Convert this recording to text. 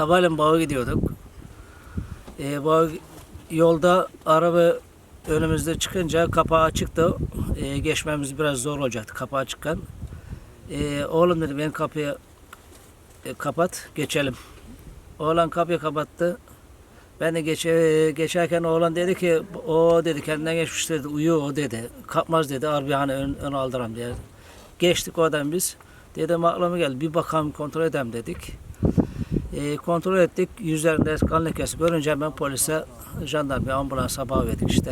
Sabahleyin bağa gidiyorduk. Ee, bağ, yolda araba önümüzde çıkınca kapağı açıktı. Ee, geçmemiz biraz zor olacaktı kapağı çıkan. Ee, oğlum dedi ben kapıyı e, kapat geçelim. Oğlan kapıyı kapattı. Ben de geçe, geçerken oğlan dedi ki o dedi kendinden geçmiş dedi uyuyor o dedi. Kapmaz dedi arabayı hani ön, ön aldıram diye. Geçtik oradan biz. Dedim aklıma geldi bir bakalım kontrol edelim dedik. E, kontrol ettik. Yüzlerinde kan lekesi görünce ben polise, jandarmaya, ambulansa bağ verdik işte.